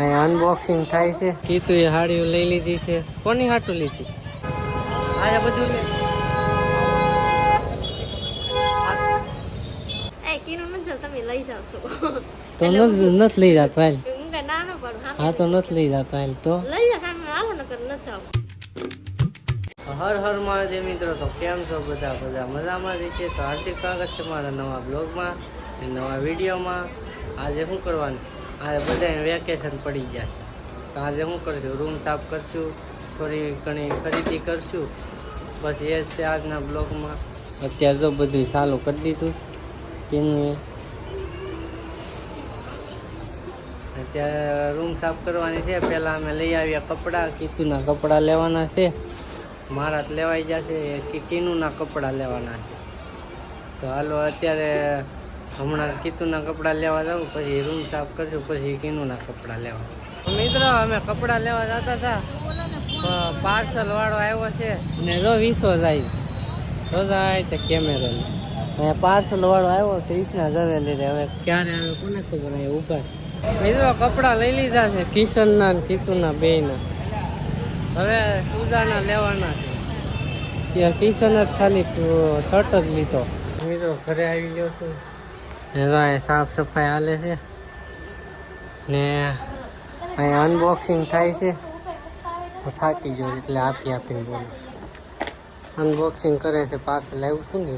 અહીંયા અનબોક્સિંગ થાય છે. કીધું એ હાડીઓ લઈ લીધી છે. કોની હાટું લીધી? આજે બધું તો નથી નથી લઈ જતો હાલ. ના હા? હા તો નથી લઈ જતો હાલ તો. હર હર મહાદેવ મિત્રો તો કેમ છો બધા? બધા મજામાં જ છે. તો હાર્દિક સ્વાગત છે મારા નવા બ્લોગમાં નવા વિડીયોમાં. આજે શું કરવાનું? આજે બધાને વેકેશન પડી ગયા છે. તો આજે શું કરશું? રૂમ સાફ કરશું, થોડી ઘણી ખરીદી કરશું. બસ એ છે આજના બ્લોગમાં. અત્યારે તો બધું ચાલુ કરી દીધું. તેનું અત્યારે રૂમ સાફ કરવાની છે. પહેલાં અમે લઈ આવ્યા કપડાં. કીતુના કપડાં લેવાના છે. મારા લેવાઈ જશે કે કીનુના કપડાં લેવાના છે. તો હાલો, અત્યારે હમણાં કીતુના કપડાં લેવા જાઉં, પછી રૂમ સાફ કરશું, પછી કીનુના કપડાં લેવા. મિત્રો, અમે કપડાં લેવા જતા હતા. પાર્સલ વાળો આવ્યો છે ને જો વીસો જાય તો જાય તે કેમેરો અને પાર્સલ વાળો આવ્યો ક્રિષ્ના જવેલી રે હવે ક્યારે આવે કોને ખબર આવે ઉપર મિત્રો, કપડાં લઈ લીધા છે, કિશનના ને કીતુના બેયના. હવે સુજાના લેવાના છે. ત્યાં કિશન જ ખાલી શર્ટ જ લીધો. મિત્રો, ઘરે આવી ગયો છું. ને અહીંયા સાફ સફાઈ હાલે છે ને અહીંયા અનબોક્સિંગ થાય છે હું થાકી ગયો એટલે આપી આપીને બોલું અનબોક્સિંગ કરે છે પાર્સલ આવ્યું છું ને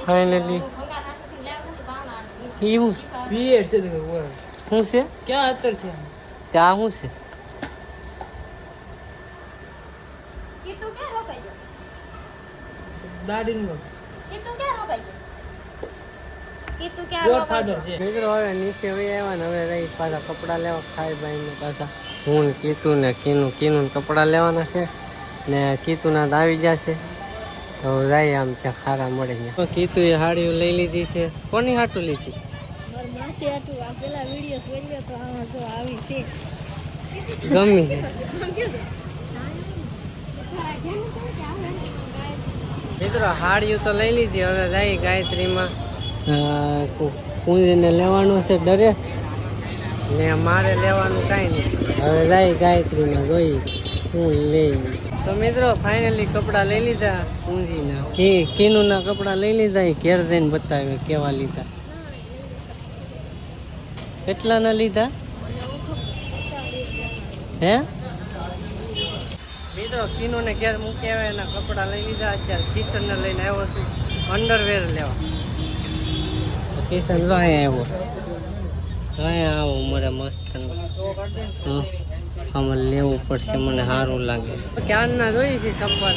ફાઇનલી એવું પીએડ છે તો શું છે ક્યાં અત્તર છે ત્યાં શું છે કીધું ક્યાં રોકાઈ ગયો દાડીનું કીધું ક્યાં ગયો કીધું ક્યાં ફાધર છે. મિત્રો હવે નીચે વહી આવ્યા ને હવે રહી પાછા કપડાં લેવા ખાઈ બાઈને પાછા. હું ને કીતું ને કીનું કીનું ને કપડાં લેવાના છે ને કીતુના દાવી આવી જશે તો જાય આમ છે ખારા મળે ને કીતું એ હાડીઓ લઈ લીધી છે. કોની હાટું લીધી? મારી માસી આટલું આ પેલા વીડિયો જોઈ તો આમાં જો આવી છે. ગમી છે. મિત્રો હાડિયું તો લઈ લીધી. હવે જાય ગાયત્રીમાં. કુંજીને લેવાનું છે ડરેસ ને મારે લેવાનું કાંઈ નહીં. હવે જાય ગાયત્રીમાં જોઈ. હું લઈ. તો મિત્રો ફાઇનલી કપડાં લઈ લીધા કુંજીના કે કેનુના કપડાં લઈ લીધા એ ઘેર જઈને બતાવે કેવા લીધા. કેટલાના લીધા? હે? મિત્રો કીનો ને ઘેર મૂકી આવ્યા એના કપડાં લઈ લીધા. અત્યારે કિશન ને લઈને આવ્યો છું અંડરવેર લેવા. કિશન જો અહીંયા આવ્યો આવો મસ્ત આમાં લેવું પડશે, મને સારું લાગે ક્યારના જોઈએ છે સફર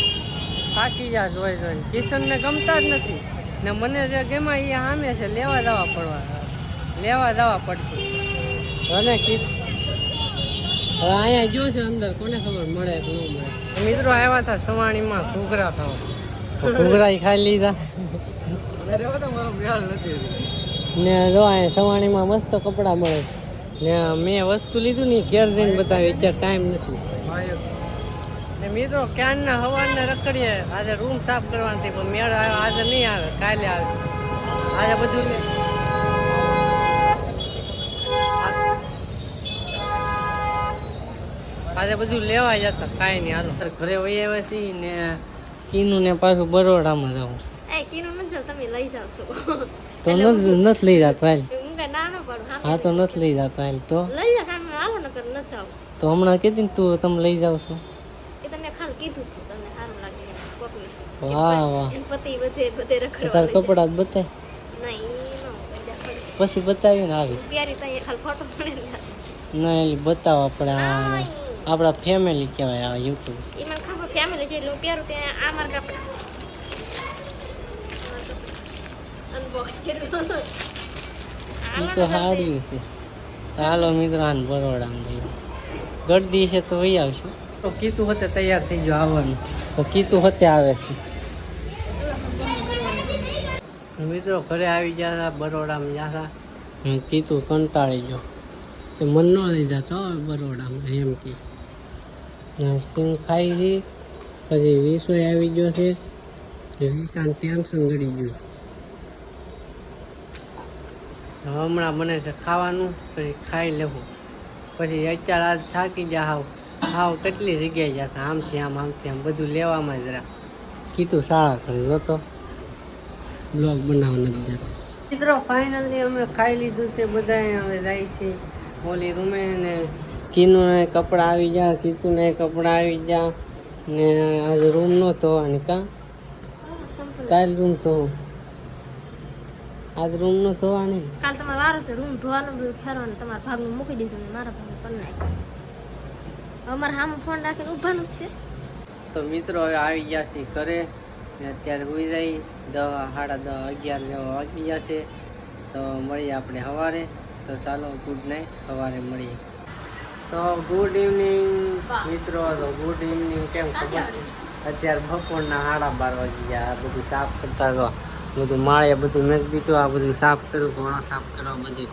થાકી જા જોઈ જોઈને. કિશનને ગમતા જ નથી. ને મને જે ગમ્યા એ સામે છે, લેવા જવા પડવા. લેવા જવા પડશે. અહીંયા જો છે અંદર કોને ખબર મળે કે ન મળે. મિત્રો આવ્યા હતા સવાણીમાં ઘૂઘરા ખાવા. ઘૂઘરા ખાઈ લીધા. મારો ખ્યાલ નથી ને જો અહીંયા સવાણીમાં મસ્ત કપડાં મળે. ને મેં વસ્તુ લીધું ને ઘેર જઈને બતાવી અત્યારે ટાઈમ નથી. ને મિત્રો ક્યારના હવાને રખડીએ આજે રૂમ સાફ કરવાની પણ મેળ આવ્યો આજે નહીં આવે કાલે આવે. આજે બધું આજે બધું લેવા જતા કાંઈ નહીં. હાલો. ઘરે વહી આવ્યા છીએ ને કીનું ને પાછું બરોડામાં જવું છે. એ કીનું ન જાવ તમે લઈ જાવ છો. તો નથી નથી લઈ જતો હાલ. હું તો નથી લઈ જતો હાલ તો. લઈ જા કામ આવો ન કર ન જાવ તો હમણાં કીધી તું તમે લઈ જાવ છો. એ તમે ખાલી કીધું હતું તમને સારું લાગે વાહ વાહ. પતિ બધે બધે રખડવા તાર કપડા જ બતાય. નહીં. પછી બતાવી ને આવી ત્યારે ત્યાં ખાલી ફોટો પડે ના એટલે બતાવો આપણે આપણા ફેમિલી કહેવાય આ યુટ્યુબ એ મને ખબર ફેમિલી છે એટલે હું પહેરું ત્યાં આ મારા કપડા અનબોક્સ કર્યું. તો સારું છે. ચાલો મિત્રો આને બરોડામાં જઈએ ગરદી છે તો વહી આવશું. તો કીતું હોતે તૈયાર થઈ ગયો આવવાનું. તો કીતું હોતે આવે છે. મિત્રો ઘરે આવી ગયા બરોડામાં ગયા કીતું કંટાળી ગયો. તે મન ન લઈ જતો હવે બરોડામાં એમ કે. સિંગ ખાઈ છે પછી વીસો આવી ગયો છે વિશાન ટેન્શન ગળી ગયું. હમણાં બને છે ખાવાનું પછી ખાઈ લેવું. પછી અત્યારે આજ થાકી જા હાવ. હાવ કેટલી જગ્યાએ જશે આમથી આમ આમથી આમ બધું લેવામાં જરા કીધું શાળા કરી જોતો બ્લોગ બનાવવા નથી જતો. મિત્રો ફાઇનલી અમે ખાઈ લીધું છે બધાએ હવે જાય છે. ઓલી રૂમે ને કીનુને કપડાં આવી જા કીતુને કપડાં આવી જા ને આજ રૂમ નહોતો અને કાં? કાલ રૂમ તો. આજ રૂમ નો ધોવાની કાલ તમારો વારો છે રૂમ ધોવાનું બધું ફેરવાનું તમારા ભાગનું મૂકી દીધું ને મારા ભાગનું કરી નાખ્યું અમારે હામ ફોન રાખીને ઊભાનું જ છે. તો મિત્રો હવે આવી ગયા છે ઘરે ને અત્યારે હોઈ જાય દવા સાડા દસ અગિયાર જેવા વાગી જશે તો મળીએ આપણે સવારે. તો ચાલો ગુડ નાઇટ સવારે મળીએ. તો ગુડ ઇવનિંગ મિત્રો. તો ગુડ ઇવનિંગ કેમ ખબર? અત્યારે બપોરના સાડા બાર વાગી ગયા. આ બધું સાફ કરતા તો બધું માળે બધું મેં દીધું આ બધું સાફ કર્યું ઘણો સાફ કર્યો બધી.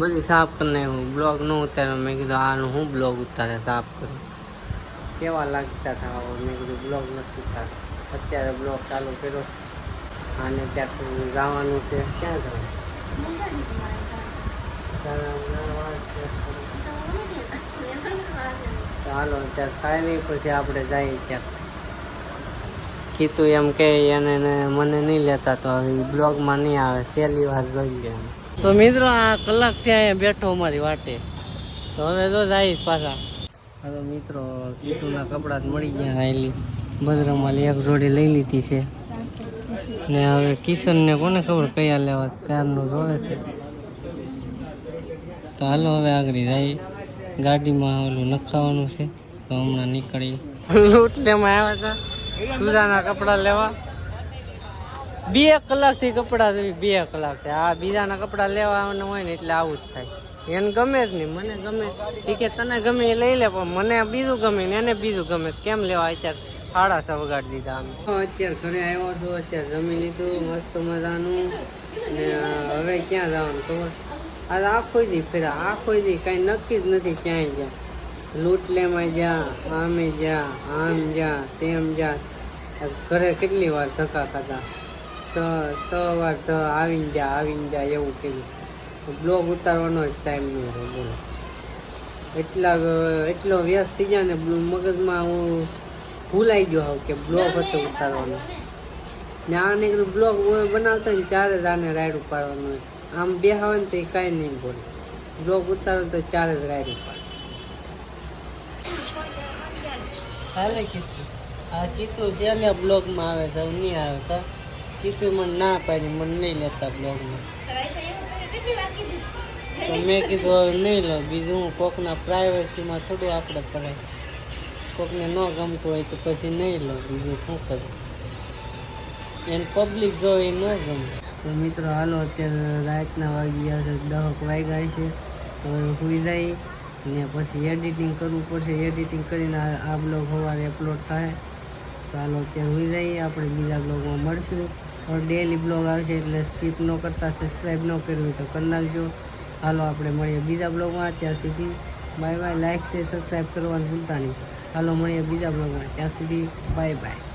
બધી સાફ કરીને હું બ્લોગ ન ઉતાર્યો. મેં કીધું આનું હું બ્લોગ ઉતારે સાફ કર્યું કેવા લાગતા હતા મેં કીધું બ્લોગ નથી થતા અત્યારે બ્લોગ ચાલુ કર્યો. અને ત્યાં જવાનું છે. ક્યાં જવાનું? ચાલો અત્યારે ખાઈ લઈ પછી આપણે જઈએ ક્યાંક. કીધું એમ કે એને મને નહીં લેતા, તો હવે બ્લોગમાં નહીં આવે સહેલી વાર જોઈ લે તો મિત્રો, આ કલાક ત્યાં બેઠો અમારી વાટે. તો હવે તો જાય પાછા. હવે મિત્રો, કીધુંના કપડાં મળી ગયા આવેલી ભદ્રમાલી એક જોડી લઈ લીધી છે. ને હવે કિશનને કોને ખબર કયા લેવા ક્યારનું જોવે છે. તો હાલો હવે આગળ જાય ગાડીમાં ઓલું નખાવાનું છે તો હમણાં નીકળી. લૂંટ લેમાં આવ્યા હતા. સુજાના કપડાં લેવા. બે કલાકથી કપડાં જોઈ બે કલાકથી. આ બીજાના કપડાં લેવાના હોય ને એટલે આવું જ થાય. એને ગમે જ નહીં મને ગમે. એ કે તને ગમે એ લઈ લે પણ મને બીજું ગમે ને એને બીજું ગમે. કેમ લેવા? અત્યારે સાડા છ વગાડી દીધા અમે અત્યારે ઘરે આવ્યો છું અત્યારે જમી લીધું મસ્ત મજાનું. ને હવે ક્યાં જવાનું ખબર? આજ આખો દી ફેરા આખો દી કાંઈ નક્કી જ નથી ક્યાંય ગયા લૂંટલેમાં જા આમે જા આમ જા તેમ જા ઘરે કેટલી વાર ધક્કા ખાધા. સ સ વાર ધ, આવીને જા આવીને જા એવું કીધું. બ્લોગ ઉતારવાનો જ ટાઈમ નહીં હોય બોલો. એટલા એટલો વ્યસ્ત થઈ જાય ને મગજમાં હું ભૂલાઈ ગયો હોઉં કે બ્લોગ હતો ઉતારવાનો. ને આ નીકળું બ્લોગ બનાવતો ને ચારે જ આને રાઈડ ઉપાડવાનું આમ બેહાવે ને તો એ કાંઈ નહીં બોલે. બ્લોગ ઉતારો તો ચારે જ રાઈડ પાડે. હાલે કીધું આ કીધું છેલ્લે બ્લોગમાં આવે તો નહીં આવે તો કીધું મને ના પાડી, મને નહીં લેતા બ્લોગમાં. તો મેં કીધું હવે નહીં લો, બીજું હું કોકના પ્રાઇવસીમાં થોડું આપણે પડે કોકને ન ગમતું હોય તો પછી નહીં લો, બીજું શું કરું? એને પબ્લિક જો એ ન ગમે. તો મિત્રો, હાલો, અત્યારે રાતના વાગ્યા છે, દહક વાગ્યા છે. તો સુઈ જાય ને પછી એડિટિંગ કરવું પડશે. એડિટિંગ કરીને આ બ્લોગ સવારે અપલોડ થાય. તો હાલો, અત્યારે સુઈ જઈએ. આપણે બીજા બ્લોગમાં મળશું. પણ ડેલી બ્લોગ આવશે એટલે સ્કીપ ન કરતા સબસ્ક્રાઈબ ન હોય તો કરી નાખજો. હાલો, આપણે મળીએ બીજા બ્લોગમાં ત્યાં સુધી બાય બાય લાઇક છે સબસ્ક્રાઈબ કરવાનું ભૂલતા નહીં. હાલો, મળીએ બીજા બ્લોગમાં ત્યાં સુધી બાય બાય